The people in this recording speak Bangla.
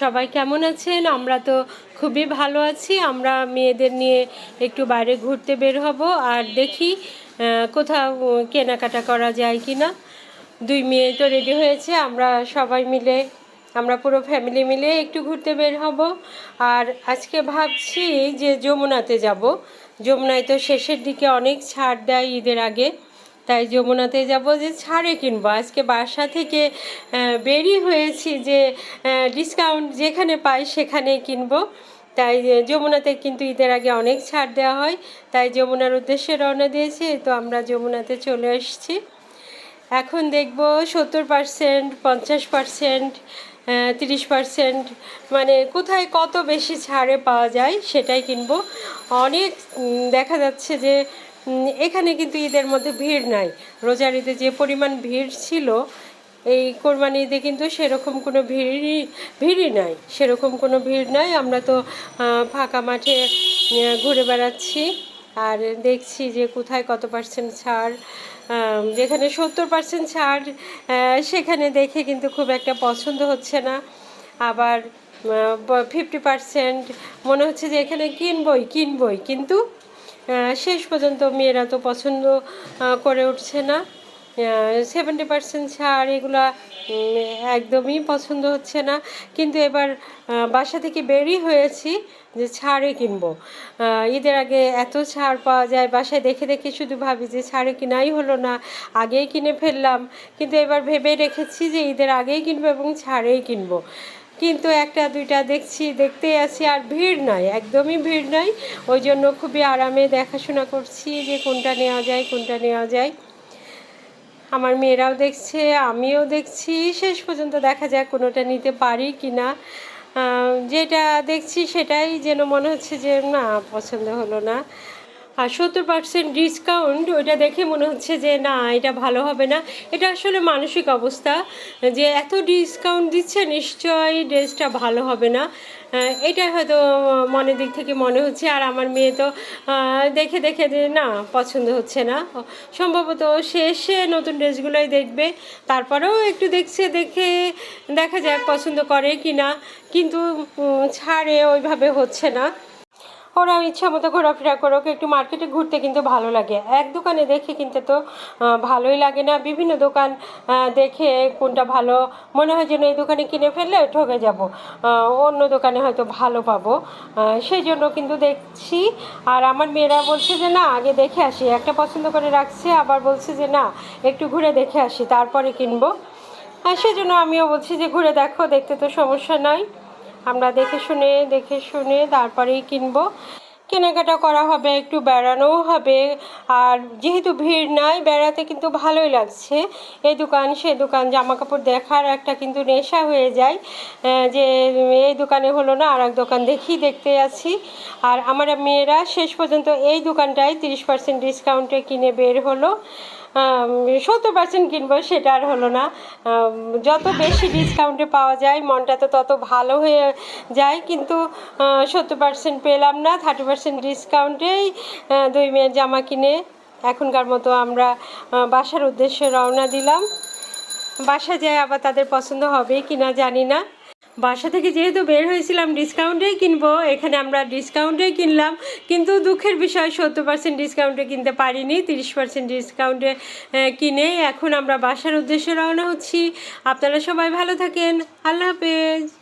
সবাই কেমন আছেন? আমরা তো খুবই ভালো আছি। আমরা মেয়েদের নিয়ে একটু বাইরে ঘুরতে বের হব আর দেখি কোথাও কেনাকাটা করা যায় কি না দুই মেয়ে তো রেডি হয়েছে, আমরা সবাই মিলে, আমরা পুরো ফ্যামিলি মিলে একটু ঘুরতে বের হব। আর আজকে ভাবছি যে যমুনাতে যাব। যমুনায় তো শেষের দিকে অনেক ছাড় দেয় ঈদের আগে। তাই যমুনাতে যাব যে ছাড়ে কিনবো। আজকে বাসা থেকে বেরিয়ে হয়েছি যে ডিসকাউন্ট যেখানে পাই সেখানেই কিনবো। তাই যমুনাতে কিন্তু ঈদের আগে অনেক ছাড় দেওয়া হয়। তাই যমুনার উদ্দেশ্যে রওনা দিয়েছি, তো আমরা যমুনাতে চলে এসেছি। এখন দেখব সত্তর পার্সেন্ট পঞ্চাশ পার্সেন্ট তিরিশ পার্সেন্ট মানে কোথায় কত বেশি ছাড়ে পাওয়া যায় সেটাই কিনবো। অনেক দেখা যাচ্ছে যে এখানে কিন্তু ঈদের মধ্যে ভিড় নাই। রোজার ঈদে যে পরিমাণ ভিড় ছিল, এই কোরবানি ঈদে কিন্তু সেরকম কোনো ভিড়ই ভিড়ই নাই। সেরকম কোনো ভিড় নাই। আমরা তো ফাঁকা মাঠে ঘুরে বেড়াচ্ছি আর দেখছি যে কোথায় কত পার্সেন্ট ছাড় যেখানে সত্তর পার্সেন্ট ছাড় সেখানে দেখে কিন্তু খুব একটা পছন্দ হচ্ছে না। আবার ফিফটি পার্সেন্ট মনে হচ্ছে যে এখানে কিনবই কিনবই। কিন্তু শেষ পর্যন্ত মেয়েরা তো পছন্দ করে উঠছে না। সেভেন্টি পার্সেন্ট ছাড়, এগুলা একদমই পছন্দ হচ্ছে না। কিন্তু এবার বাসা থেকে বেরিয়ে হয়েছি যে ছাড়ে কিনবো। ঈদের আগে এত ছাড় পাওয়া যায়, বাসায় দেখে দেখে শুধু ভাবি যে ছাড়ে কিনাই হলো না, আগেই কিনে ফেললাম। কিন্তু এবার ভেবে রেখেছি যে ঈদের আগেই কিনবো এবং ছাড়েই কিনবো। কিন্তু একটা, দুইটা দেখছি, দেখতেই আছি আর ভিড় নয় একদমই ভিড় নয় ওই জন্য খুবই আরামে দেখাশোনা করছি যে কোনটা নেওয়া যায়, কোনটা নেওয়া যায়। আমার মেয়েরাও দেখছে, আমিও দেখছি, শেষ পর্যন্ত দেখা যায় কোনোটা নিতে পারি কি না যেটা দেখছি সেটাই যেন মনে হচ্ছে যে না, পছন্দ হলো না। আর সত্তর পার্সেন্ট ডিসকাউন্ট ওইটা দেখে মনে হচ্ছে যে না, এটা ভালো হবে না। এটা আসলে মানসিক অবস্থা। যে এত ডিসকাউন্ট দিচ্ছে, নিশ্চয়ই ড্রেসটা ভালো হবে না। এটা হয়তো মনের দিক থেকে মনে হচ্ছে, আর আমার মেয়ে তো দেখে দেখে না, পছন্দ হচ্ছে না। সম্ভবত শেষে নতুন ড্রেসগুলোই দেখবে, তারপরেও একটু দেখছে, দেখে দেখা যাক পছন্দ করে কি না কিন্তু ছাড়ে ওইভাবে হচ্ছে না। ওরা ইচ্ছা মতো ঘোরাফেরা করুক একটু মার্কেটে ঘুরতে কিন্তু ভালো লাগে। এক দোকানে দেখে কিনতে তো ভালোই লাগে না। বিভিন্ন দোকান দেখে কোনটা ভালো। মনে হয় যেন এই দোকানে কিনে ফেললে ঠকে যাব। অন্য দোকানে হয়তো ভালো পাবো। সেই জন্য কিন্তু দেখছি। আর আমার মেয়েরা বলছে যে, না, আগে দেখে আসি। একটা পছন্দ করে রাখছে, আবার বলছে যে, না, একটু ঘুরে দেখে আসি, তারপরে কিনবো। আর সেজন্য আমিও বলছি যে, ঘুরে দেখো, দেখতে তো সমস্যা নাই। আমরা দেখে শুনে দেখে শুনে তারপরেই কিনবো। কেনাকাটা করা হবে, একটু বেড়ানোও হবে। আর যেহেতু ভিড় নাই, বেড়াতে কিন্তু ভালোই লাগছে। এই দোকান, সে দোকান জামা কাপড় দেখার একটা কিন্তু নেশা হয়ে যায়। যে এই দোকানে হলো না আর এক দোকান দেখি, দেখতে আছি। আর আমার মেয়েরা শেষ পর্যন্ত এই দোকানটায় তিরিশ পার্সেন্ট ডিসকাউন্টে কিনে বের হলো। সত্তর পার্সেন্ট কিনবো সেটা আর হলো না। যত বেশি ডিসকাউন্টে পাওয়া যায়, মনটা তো তত ভালো হয়ে যায়, কিন্তু সত্তর পার্সেন্ট পেলাম না থার্টি পার্সেন্ট ডিসকাউন্টেই দুই মেয়ের জামা কিনে এখনকার মতো আমরা বাসার উদ্দেশ্যে রওনা দিলাম। বাসা যায় আবার তাদের পছন্দ হবে কি না জানি না। বাসা থেকে যেহেতু বের হয়েছিলাম ডিসকাউন্টেই কিনবো। এখানে আমরা ডিসকাউন্টেই কিনলাম। কিন্তু দুঃখের বিষয়, সত্তর পার্সেন্ট ডিসকাউন্টে কিনতে পারিনি, তিরিশ পার্সেন্ট ডিসকাউন্টে কিনে এখন আমরা বাসার উদ্দেশ্যে রওনা হচ্ছি। আপনারা সবাই ভালো থাকেন। আল্লাহ হাফেজ।